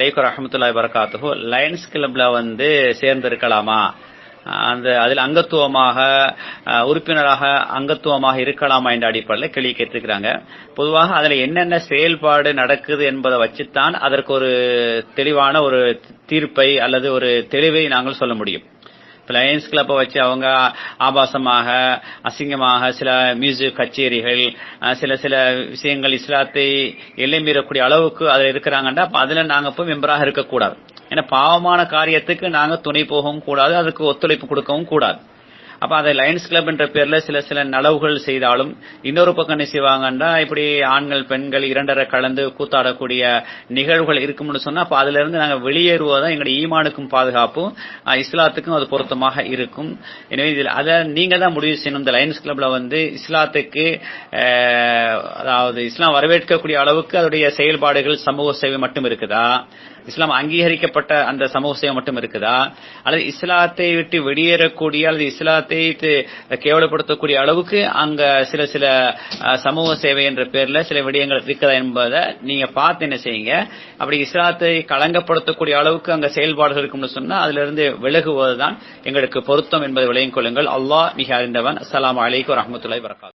Like ரஹமத்துல்லாய் வரகாத்துஹு Lions கிளப்ல வந்து சேர்ந்திருக்கலாமா? அந்த அதில் அங்கத்துவமாக உறுப்பினராக அங்கத்துவமாக இருக்கலாமா என்ற அடிப்படையில் கேள்வி கேட்டிருக்கிறாங்க. பொதுவாக அதில் என்னென்ன செயல்பாடு நடக்குது என்பதை வச்சுத்தான் அதற்கு ஒரு தெளிவான ஒரு தீர்ப்பை அல்லது ஒரு தெளிவை நாங்கள் சொல்ல முடியும். பிளையன்ஸ் கிளப்பை வச்சு அவங்க ஆபாசமாக அசிங்கமாக சில மியூசிக் கச்சேரிகள் சில சில விஷயங்கள் இஸ்லாத்தை எல்லை மீறக்கூடிய அளவுக்கு அதில் இருக்கிறாங்கன்னா அதில் அதுல நாங்க போய் மெம்பராக இருக்கக்கூடாது. ஏன்னா பாவமான காரியத்துக்கு நாங்க துணை போகவும் கூடாது அதுக்கு ஒத்துழைப்பு கொடுக்கவும் கூடாது. அப்ப அதை லயன்ஸ் கிளப் என்ற பேர்ல சில சில நலவுகள் செய்தாலும் இன்னொரு பக்கம் என்ன செய்வாங்கன்னா இப்படி ஆண்கள் பெண்கள் இரண்டரை கலந்து கூத்தாடக்கூடிய நிகழ்வுகள் இருக்கும்னு சொன்னா அப்ப அதுல இருந்து நாங்க வெளியேறுவதுதான் எங்களுடைய ஈமானுக்கும் பாதுகாப்பும் இஸ்லாத்துக்கும் அது பொருத்தமாக இருக்கும். எனவே இதில் அதை நீங்க தான் முடிவு செய்யணும். இந்த லயன்ஸ் கிளப்ல வந்து இஸ்லாத்துக்கு அதாவது இஸ்லாம் வரவேற்கக்கூடிய அளவுக்கு அதோடைய செயல்பாடுகள் சமூக சேவை மட்டும் இருக்குதா? இஸ்லாம் அங்கீகரிக்கப்பட்ட அந்த சமூக சேவை மட்டும் இருக்குதா? அல்லது இஸ்லாத்தை விட்டு வெளியேறக்கூடிய அல்லது இஸ்லாத்தை கேவலப்படுத்தக்கூடிய அளவுக்கு அங்க சில சில சமூக சேவை என்ற பேர்ல சில விடயங்கள் இருக்குதா என்பதை நீங்க பார்த்து என்ன செய்யுங்க? அப்படி இஸ்லாத்தை களங்கப்படுத்தக்கூடிய அளவுக்கு அங்க செயல்பாடுகள் இருக்கும்னு சொன்னா அதுல இருந்து விலகுவதுதான் எங்களுக்கு பொருத்தம் என்பதை விளையும் கொள்ளுங்கள். அல்லாஹ் மிக அறிந்தவன். அஸ்லாம் அலைக்கும் வரமத்துல வரகாத்து